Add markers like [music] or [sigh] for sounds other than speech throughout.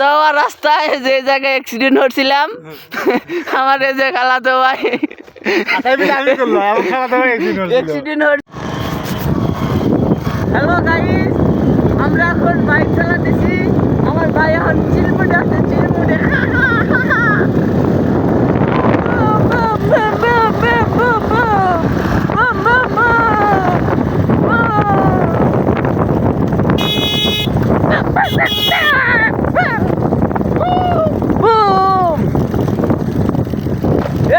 দেওয়া রাস্তা এই যে জায়গায় অ্যাক্সিডেন্ট হচ্ছিলাম আমার এই যে খালা তো ভাই হ্যালো গাইস আমরা এখন বাইক চালাতেছি। আমার ভাই এখন চিলমুটে আছে চিলমুটে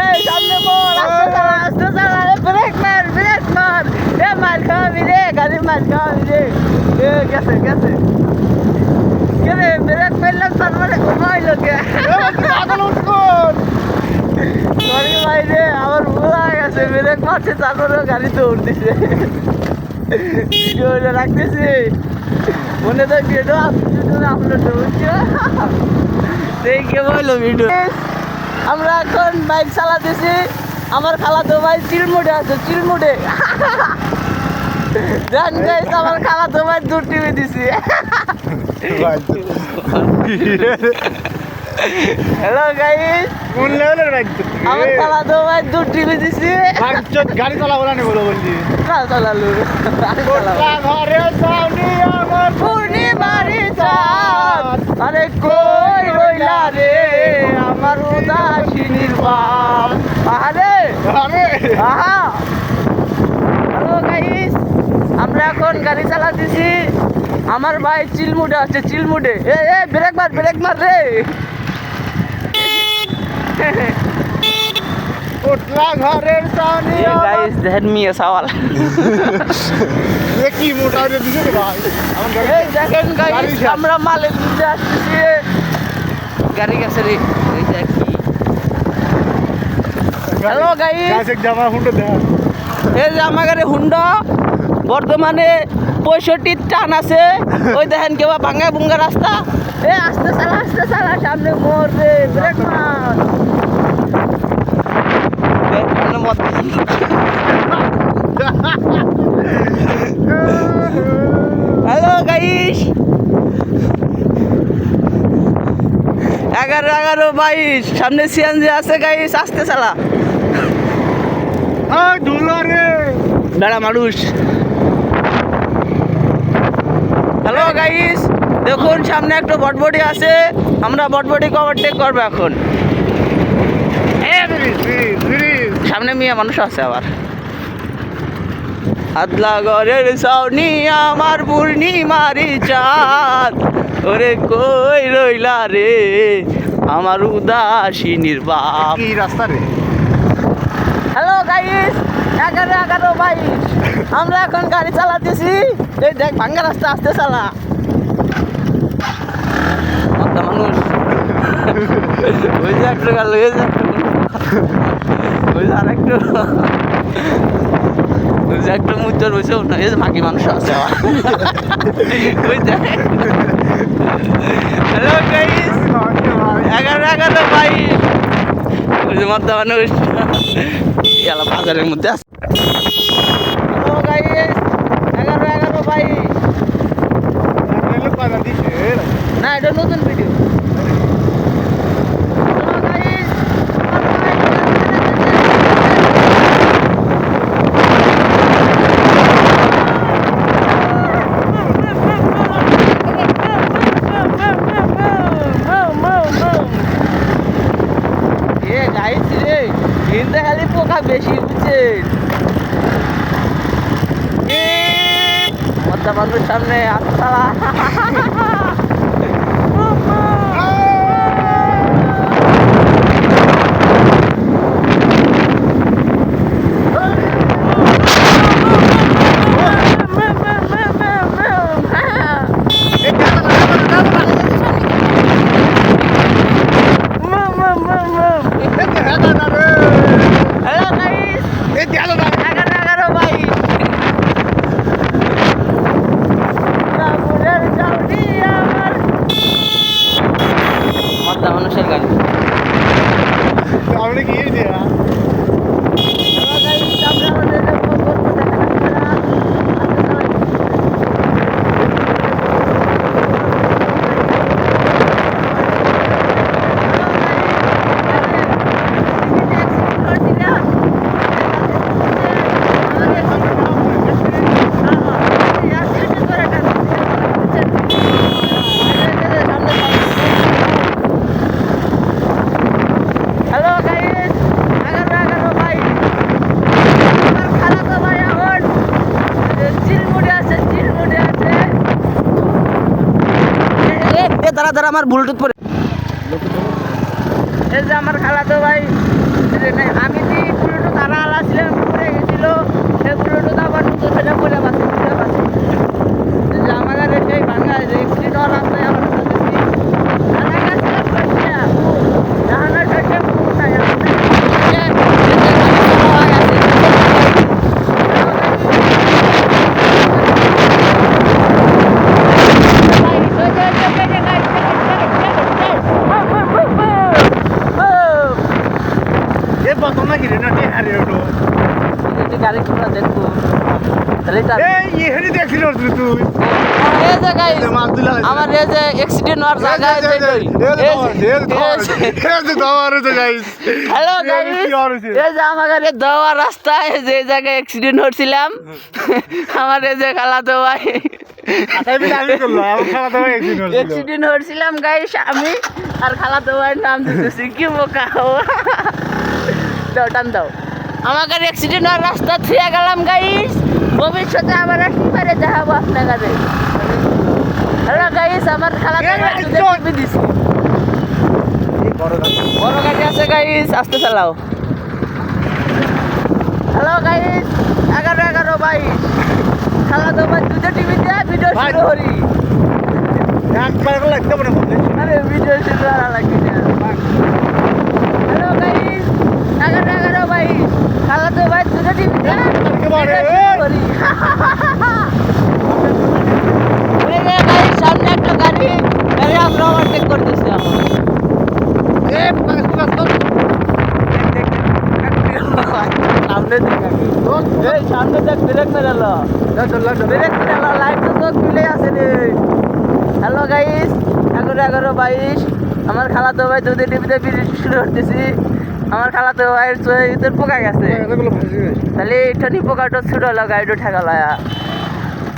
এই সামনে বল আস্তে চালা আস্তে চালা এ ব্রেক মার ব্রেক মার এ মার খাওয়াবি রে গাড়ি মার খাওয়াবি রে এ গেছে গেছে কে রে ব্রেক মারলাম তারপরে ঘুমাইল কে সরি ভাই রে আমার ভুল হয়ে গেছে ব্রেক মারছে তারপরে গাড়ি তো উঠতেছে ভিডিও রাখতেছি মনে তো ভিডিও আপলোড সেই কে বলল ভিডিও। আমরা এখন বাইক চালাতেছি। আমার খালা তো ভাই চিলমুডে আছে চিলমুডে জান গাইস আমার খালা তো ভাই দূর টিভি দিছি। হ্যালো গাইস কোন bike তো? আমার খালা তো ভাই দূর টিভি দিছি। গাড়ি চালাবো না বলো বলছি। না চালালু। ঘরে যাওনি আমার পূর্ণিমারি চাঁদ আরে কই রইলা রে? আমার উদাসীনির বাপ। আরে আরে, আহা। হ্যালো গাইস আমরা এখন গাড়ি চালাতেছি। আমার ভাই চিলমুডে আছে চিলমুডে। এ এ ব্রেক মার ব্রেক মার রে। [laughs] উঠলা ঘরের সানিয়া গাইস দেখেন মিয়া সাওয়াল কি মোটা রে দিছে ভাই এই দেখেন গাইস আমরা মালের দিকে আসছি গাড়ি গেছে রে এই দেখ কি হ্যালো গাইস গাইস এক জামা হুন্ডা দেখ এই যে আমার হুন্ডা বর্তমানে পঁয়ষট্টির টান আছে ওই দেখেন কেবা ভাঙ্গা ভুঙ্গা রাস্তা এ আস্তে চালা আস্তে চালা সামনে মরবে ব্রেক মার ব্রেক মারলে হ্যালো গাইস। এগারো এগারো বাইশ। সামনে সিএনজি আছে গাইস আস্তে চালা বেড়া মানুষ। হ্যালো গাইস দেখুন সামনে একটা বটবডি আছে। আমরা বটবডি ওভারটেক করব এখন। সামনে মিয়া মানুষ আছে আবার। আদলা ঘরের সাউনি আমার পূর্ণিমারি চাঁদ। ওরে কই রইলা রে? আমার উদাসীনির বাপ কি রাস্তা রে? হ্যালো গাইস এগারো এগারো বাইশ। আমরা এখন গাড়ি চালাতেছি। এই দেখ ভাঙ্গা রাস্তা আসতে চালা। মানুষ। [laughs] ওই যে একটু গেল একটু মুদ্র বসেও না এই বাকি মানুষ আছে হ্যালো গাইস এগারো এগারো যে মধ্যে মানুষ। এলা বাজারের মধ্যে আছে। হ্যালো গাইস এগারো এগারো বাইশ। না এটা নতুন ভিডিও এ গাইস রে হিন্দে খালি পোকা বেশি বুঝছেন এ মদ্দা মানুষ সামনে আত্মালা হ্যালো গাইস এগারো এগারো বাইশ রাবুরের চাউনি আমার মদ্দা মানুষের গাড়ি সামনে কি দিয়া হ্যালো গাইস আমরা আমাদের গল্প দেখা হ্যালো গাইস এগারো এগারো ভাই আমার খালাতো ভাই এখন চিরমুড়ে আছে চিরমুড়ে আছে দাঁড়া আমার ব্লুটুথ পরে এই যে আমার খালাতো ভাই আমি যে ব্লুটুথ আনা আলা ছিলাম পরে গেছিল, সেই ব্লুটুথ আবার নতুন ছেলে বলে বাসে এই যে আমাদের সেই ভাঙা হওয়ার রাস্তায় আমরা চলতেছি আনা গেছে পয়সা জাহানা শেষে পুরোটাই আছে এই যে- এই যে রাস্তা হওয়া গেছে। এ বাতন না কি রে না টি হারে ওটো গাড়ি ঘোড়া দেখব তাহলে এটা এই ইহেরি দেখছিল তুই তুই এই জায়গায় এ মাছ দিলা আমার এই যে অ্যাক্সিডেন্ট হওয়ার জায়গায় হ্যালো এই যে আমার এই দেওয়া রাস্তায় যে জায়গায় অ্যাক্সিডেন্ট হচ্ছিলাম আমার এই যে ভাই অ্যাক্সিডেন্ট হচ্ছিলাম গাইস আমি আর খালাতো ভাইয়ের নাম দিতেছি কি বোকা দাও টান দাও আমাকে অ্যাক্সিডেন্ট হওয়ার রাস্তা থুয়ে গেলাম গাইস ভবিষ্যতে আবার একবারে দেখাবো আপনাকে হ্যালো গাইস আমার দিছি। বড় গাড়ি আছে গাইস আস্তে চালাও। হ্যালো গাইস এগারো এগারো বাইশ। খেলা তো ভাই দুটো টিভি দিয়ে ভিডিও। শুরু করি। আরে ভিডিও শুরু করা লাগবে না। হ্যালো গাইস এগারো এগারো বাইশ। খেলা তো ভাই দুটো গাইস সামনে একটা গাড়ি গাড়ি আমরা ওভারটেক করতেছি সামনে সামনে দেখ ব্রেক মেরালো ব্রেক মেরালো লাইট তো খুলে আছে রে। হ্যালো গাইস এগারো এগারো বাইশ। আমার খালাতো ভাই দুধে টিভিতে শুরু করতেছি। আমার খালাতো ভাইয়ের চোখে পোকা গেছে। তাহলে এইখানে পোকাটা ছুটো হলো গাড়িটা ঠেকালো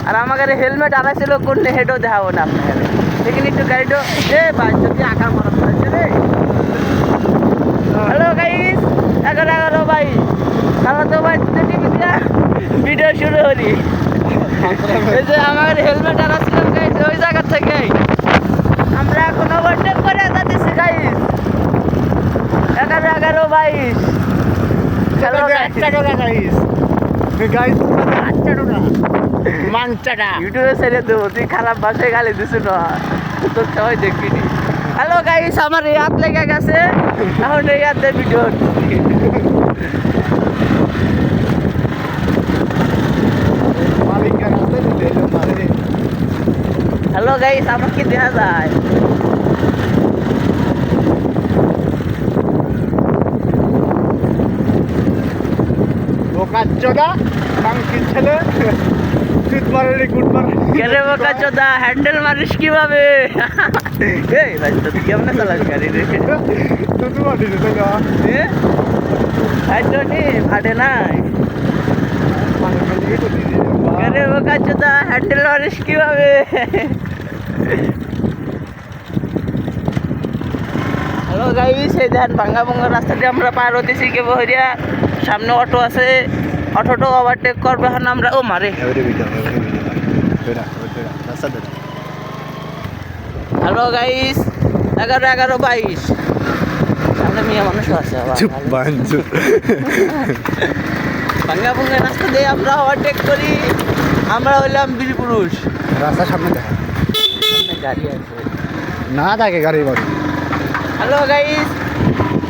আর আমাকে হেলমেট আড়াইছিল কোন হেডও দেখাবো না আপনাকে। এখানে একটু গাড়িটা। এ ভাই যদি আঁকা মারা পড়েছে রে। হ্যালো গাইস এগারো এগারো ভাই। তাহলে তো ভাই ভিডিও শুরু এই যে আমার হেলমেট আর আসছিলাম গাইস ওই জায়গা থেকে আমরা এখন ওভারটেক করে যাচ্ছি গাইস এগারো এগারো বাইশ। হ্যালো মাংচাটা ইউটিউবে ছেড়ে দেবো তুই খারাপ ভাষায় গালি দিস না। তোর সবাই দেখবি হ্যালো গাইস আমার এই হাত লেগে গেছে। এখন এই হাতে ভিডিও হ্যালো গাইস আমার কি দেখা যায়? চোদা মাংকির ছেলে গুড মারে গুড মারে কেরে বোকা চোদা হ্যান্ডেল মারিস কীভাবে? এই ভাই তো কেমন চালাস গাড়ি রে? তুই মারিস তো না এ? নি ফাটে নাই। মানে মানে বোকা চোদা হ্যান্ডেল মারিস কীভাবে? হ্যালো গাইস এই দেখেন ভাঙ্গা ভাঙ্গা রাস্তাটি আমরা পার হতেছি কে বহরিয়া। সামনে অটো আছে। অটোটো ওভারটেক করবে এখন আমরা ও মারে হ্যালো গাইস এগারো এগারো বাইশ। সামনে মেয়ে মানুষ আছে ভাঙ্গা ভাঙ্গা রাস্তা দিয়ে আমরা ওভারটেক করি। আমরা হইলাম বীর পুরুষ। রাস্তা সামনে দেখা। গাড়ি আছে। না থাকে গাড়ি বাড়ি। হ্যালো গাইস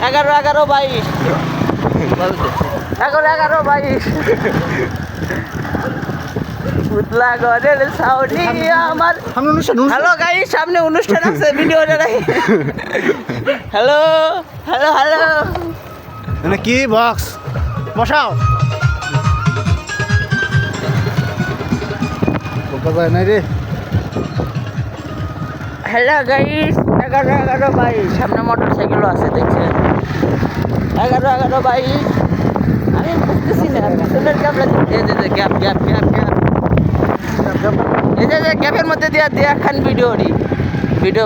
এগারো এগারো বাইশ। এগারো এগারো বাইশ। পুতলা ঘরের সাউনি আমার। অনুষ্ঠান হ্যালো গাইস সামনে অনুষ্ঠান আছে ভিডিও নাই। Hello hello hello. মানে কি বক্স বসাও। বোকা যায় না রে। হ্যালো গাইস এগারো এগারো বাইশ। সামনে মোটর সাইকেলও আছে দেখছেন? এগারো এগারো বাইশ। মধ্যে খান ভিডিও ভিডিও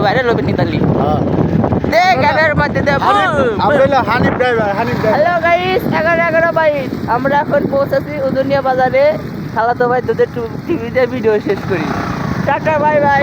দে মধ্যে আমরা হ্যালো আমরা এখন পৌঁছেছি উদুনিয়া বাজারে। খালাতো ভাই তোদের টিভিতে ভিডিও শেষ করি। Tata bye bye